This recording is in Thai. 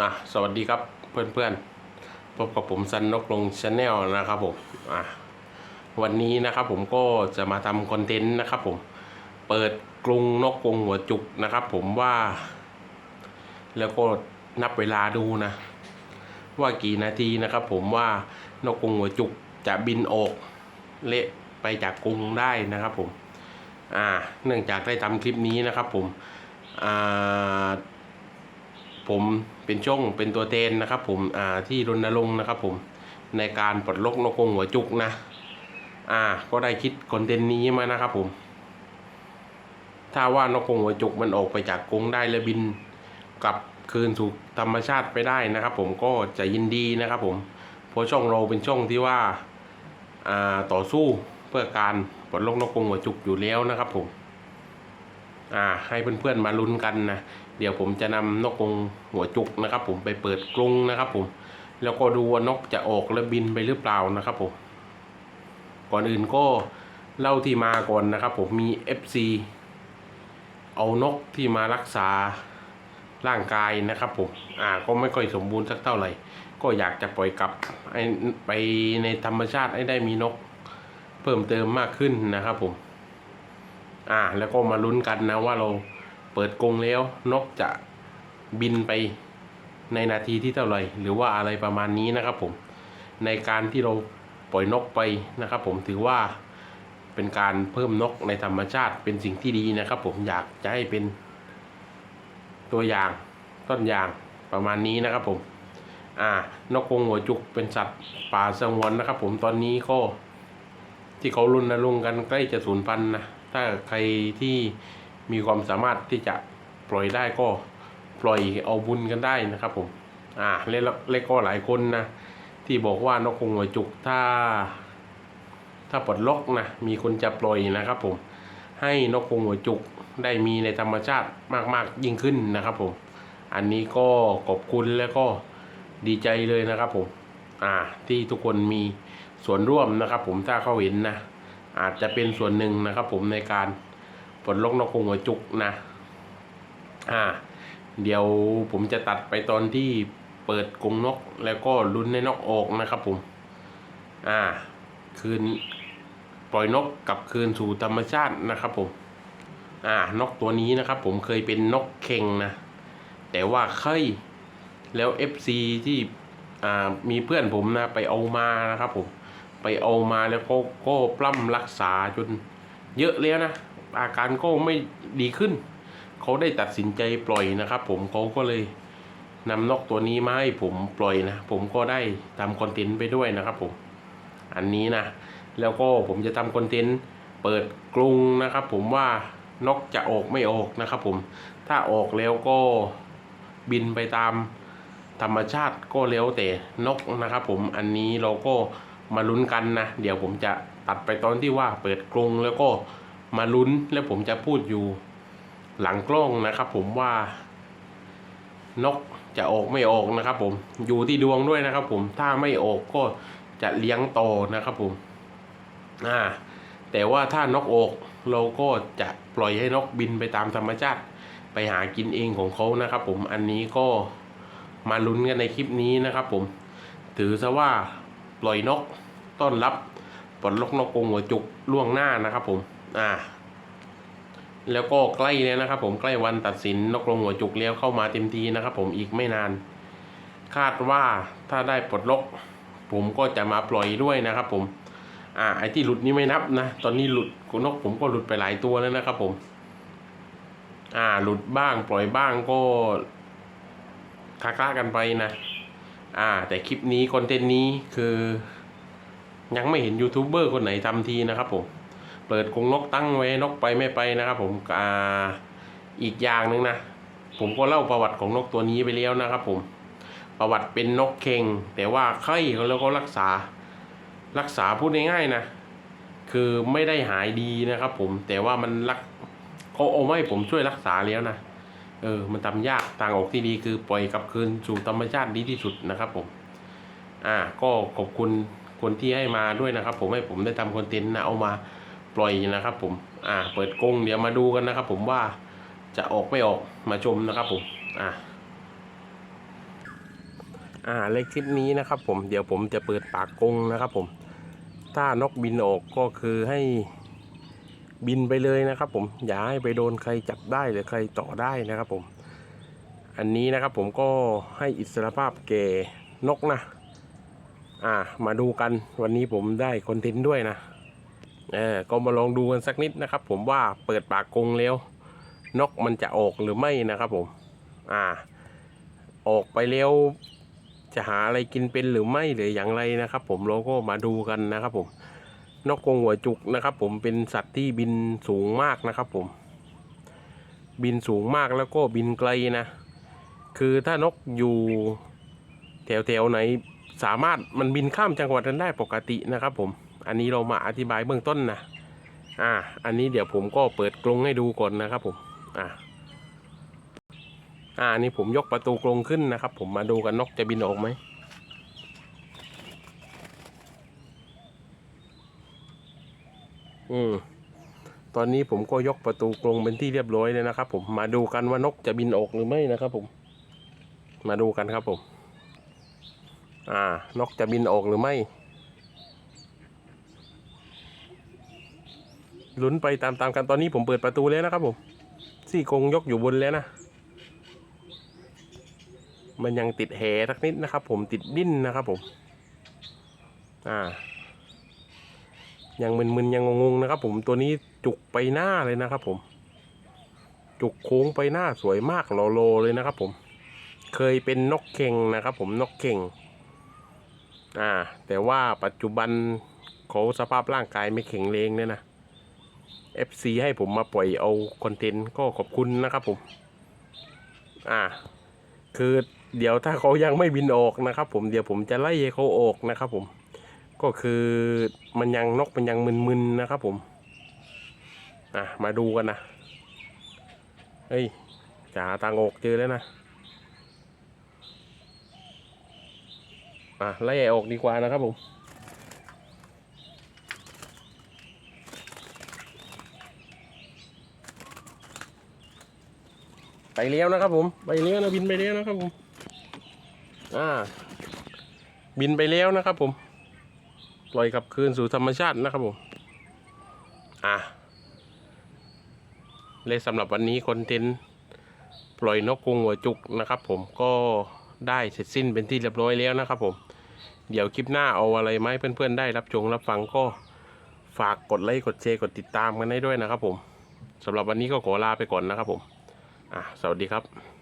อะสวัสดีครับเพื่อนๆพบกับผมซันนกลงชาแนลนะครับผมอะวันนี้นะครับผมก็จะมาทำคอนเทนต์นะครับผมเปิดกรุงนกกรงหัวจุกนะครับผมว่า แล้วก็นับเวลาดูนะ ว่ากี่นาทีนะครับผมว่านกกรงหัวจุกจะบินออกเละไปจากกรงได้นะครับผมอ่าเนื่องจากได้ทำคลิปนี้นะครับผมอ่า ผมเป็นช่องเป็นตัวแทนนะครับ ผมอ่าที่รณรงค์นะครับ ผมในการปลดล็อกนกกงหัวจุกนะ อ่า ก็ได้คิดคอนเทนต์นี้มานะครับ ผม ถ้าว่านกกงหัวจุกมันออกไปจากกรงได้และบินกลับคืนสู่ธรรมชาติไปได้นะครับ ผมก็จะยินดีนะครับ ผมเพราะช่องเราเป็นช่องที่ว่าอ่าต่อสู้เพื่อการปลดล็อกนกกงหัวจุกอยู่แล้วนะครับ ผม อ่า ให้เพื่อนๆมาลุ้นกันนะ เดี๋ยวผมจะนำนกกรงหัวจุกนะครับ ผมไปเปิดกรงนะครับ ผม แล้วก็ดูว่านกจะออกและบินไปหรือเปล่านะครับผม ก่อนอื่นก็เล่าที่มาก่อนนะครับ ผมมี FC เอานกที่มารักษาร่างกายนะครับ ผม อ่า ก็ไม่ค่อยสมบูรณ์สักเท่าไหร่ ก็อยากจะปล่อยกลับไปในธรรมชาติให้ได้มีนกเพิ่มเติมมากขึ้นนะครับ ผม อ่า แล้วก็มาลุ้นกันนะว่าเรา เปิดกรงแล้วนกจะบินไปในนาทีที่เท่าไหร่หรือว่าอะไรประมาณนี้นะครับผมในการที่เราปล่อยนกไปนะครับ ผมถือว่าเป็นการเพิ่มนกในธรรมชาติเป็นสิ่งที่ดีนะครับ ผมอยากจะให้เป็นตัวอย่างต้นอย่างประมาณนี้นะครับผมอ่านกกงหัวจุกเป็นสัตว์ป่าสงวนนะครับ ผมตอนนี้ก็ที่เขารุนรงค์กันใกล้จะสูญพันธุ์นะถ้าใครที่ มีความสามารถที่จะปล่อยได้ก็ปล่อยเอาบุญกันได้นะครับผมอ่าเล่นเล่นก็หลายคนนะที่บอกว่านกกรงหัวจุกถ้า ถ้าปลดล็อกนะมีคนจะปล่อยนะครับผมให้นกกรงหัวจุกได้มีในธรรมชาติมาก ๆ ยิ่งขึ้นนะครับผม อันนี้ก็ขอบคุณแล้วก็ดีใจเลยนะครับผม อ่า ที่ทุกคนมีส่วนร่วมนะครับผมถ้าเขาเห็นนะ อาจจะเป็นส่วนหนึ่งนะครับผมในการ ปลดล็อกนกกรงหัวจุกนะ อ่า เดี๋ยวผมจะตัดไปตอนที่เปิดกรงนกแล้วก็ลุ้นในนกออกนะครับผม อ่า คืนปล่อยนกกลับคืนสู่ธรรมชาตินะครับผม อ่า นกตัวนี้นะครับผมเคยเป็นนกเข่งนะ แต่ว่าเคยแล้ว FC ที่อ่ามีเพื่อนผมนะไปเอามานะครับผม ไปเอามาแล้วก็ก็ปล้ำรักษาจนเยอะแล้วนะ อาการก็ไม่ดีขึ้น เขาได้ตัดสินใจปล่อยนะครับ ผมเขาก็เลยนำนกตัวนี้มาให้ผมปล่อยนะ ผมก็ได้ทำคอนเทนต์ไปด้วยนะครับผม อันนี้นะ แล้วก็ผมจะทำคอนเทนต์เปิดกรุงนะครับ ผมว่านกจะออกไม่ออกนะครับผม ถ้าออกแล้วก็บินไปตามธรรมชาติก็แล้วแต่นกนะครับ ผม อันนี้เราก็มาลุ้นกันนะ เดี๋ยวผมจะตัดไปตอนที่ว่าเปิดกรงแล้วก็ มาลุ้นแล้วผมจะพูดอยู่หลังกล้องนะครับ ผมว่านกจะออกไม่ออกนะครับ ผมอยู่ที่ดวงด้วยนะครับ ผมถ้าไม่ออกก็จะเลี้ยงต่อนะครับ ผมอ่าแต่ว่าถ้านกออกเราก็จะปล่อยให้นกบินไปตามธรรมชาติไปหากินเองของเขานะครับ ผมอันนี้ก็มาลุ้นกันในคลิปนี้นะครับ ผมถือซะว่าปล่อยนกต้อนรับปลดล็อกนกกงหัวจุกล่วงหน้านะครับ ผม อ่าแล้วก็ใกล้แล้วนะครับ ผมใกล้วันตัดสินนกกรงหัวจุกแล้วเข้ามาเต็มทีนะครับ ผมอีกไม่นาน คาดว่าถ้าได้ปลดล็อกผมก็จะมาปล่อยด้วยนะครับ ผม อ่า ไอ้ที่หลุดนี่ไม่นับนะ ตอนนี้หลุดนกผมก็หลุดไปหลายตัวแล้วนะครับ ผม อ่า หลุดบ้างปล่อยบ้างก็คาคากันไปนะ อ่า แต่คลิปนี้คอนเทนต์นี้คือ ยังไม่เห็นยูทูบเบอร์คนไหนทำทีนะครับผม เปิดกรงนกตั้งไว้นกไปไม่ไปนะครับ ผมอ่าอีกอย่างหนึ่งนะผมก็เล่าประวัติของนกตัวนี้ไปแล้วนะครับ ผมประวัติเป็นนกเข่งแต่ว่าไข้แล้วก็รักษา รักษาพูดง่ายๆนะ คือไม่ได้หายดีนะครับ ผมแต่ว่ามันรักเขาเอาไม่ผมช่วยรักษาแล้วนะเออมันทำยากทางออกที่ดีคือปล่อยกลับคืนสู่ธรรมชาติดีที่สุดนะครับผมอ่าก็ขอบคุณคนที่ให้มาด้วยนะครับ ผมให้ผมได้ทำคอนเทนต์นะเอามา ปล่อยนะครับ ผม อ่า เปิดกงเดี๋ยวมาดูกันนะครับ ผมว่าจะออกไม่ออกมาชมนะครับ ผม อ่าอ่าเลขคลิปนี้นะครับ ผมเดี๋ยวผมจะเปิดปากกงนะครับ ผม ถ้านกบินออกก็คือให้บินไปเลยนะครับ ผมอย่าให้ไปโดนใครจับได้หรือใครต่อได้นะครับ ผม อันนี้นะครับ ผมก็ให้อิสรภาพแก่นกนะ อ่า มาดูกันวันนี้ผมได้คอนเทนต์ด้วยนะ ออก็มาลองดูกันสักนิดนะครับ ผมว่าเปิดปากกรงแล้วนกมันจะออกหรือไม่นะครับผม อ่า ออกไปแล้วจะหาอะไรกินเป็นหรือไม่หรืออย่างไรนะครับ ผมเราก็มาดูกันนะครับ ผม นกกรงหัวจุกนะครับ ผมเป็นสัตว์ที่บินสูงมากนะครับ ผม บินสูงมากแล้วก็บินไกลนะ คือถ้านกอยู่แถวๆไหนสามารถมันบินข้ามจังหวัดนั้นได้ปกตินะครับ ผม อันนี้เรามาอธิบายเบื้องต้นนะอ่า อันนี้เดี๋ยวผมก็เปิดกรงให้ดูก่อนนะครับผม อ่าอ่านี่ผมยกประตูกรงขึ้นนะครับ ผมมาดูกันนกจะบินออกไหมอืมตอนนี้ผมก็ยกประตูกรงเป็นที่เรียบร้อยเลยนะครับ ผมมาดูกันว่านกจะบินออกหรือไม่นะครับ ผม มาดูกันครับผม อ่า นกจะบินออกหรือไม่ ลุ้นไปตามๆกันตอนนี้ผมเปิดประตูแล้วนะครับผมซี่กรงยกอยู่บนแล้วนะ มันยังติดแหสักนิดนะครับ ผมติดดิ้นนะครับผม อ่า ยังมึนๆยังงงๆนะครับ ผมตัวนี้จุกไปหน้าเลยนะครับ ผม จุกโค้งไปหน้าสวยมากโลโลเลยนะครับ ผม เคยเป็นนกเข่งนะครับ ผมนกเข่ง อ่า แต่ว่าปัจจุบันเขาสภาพร่างกายไม่แข็งแรงเนี่ยนะ FC ให้ผมมาปล่อยเอาคอนเทนต์ก็ขอบคุณนะครับผม อ่า คือเดี๋ยวถ้าเขายังไม่บินออกนะครับ ผมเดี๋ยวผมจะไล่เขาออกนะครับผม ก็คือมันยังนกมันยังมึนๆนะครับผม อะมาดูกันนะเฮ้ยจะหาทางอกเจอแล้วนะอะไล่ออกดีกว่านะครับผม ไปเลี้ยวนะครับผมไปเลี้ยวนะบินไปเลี้ยวนะครับผมอ่าบินไปแล้วนะครับผม ปล่อยกลับคืนสู่ธรรมชาตินะครับผม อะเลยสำหรับวันนี้คอนเทนต์ปล่อยนกกรงหัวจุกนะครับผมก็ได้เสร็จสิ้นเป็นที่เรียบร้อยแล้วนะครับผม เดี๋ยวคลิปหน้าเอาอะไรไหมาให้เพื่อนๆได้รับชมรับฟังก็ฝากกดไลค์กดแชร์กดติดตามกันได้ด้วยนะครับผมสำหรับวันนี้ก็ขอลาไปก่อนนะครับผม อะสวัสดีครับ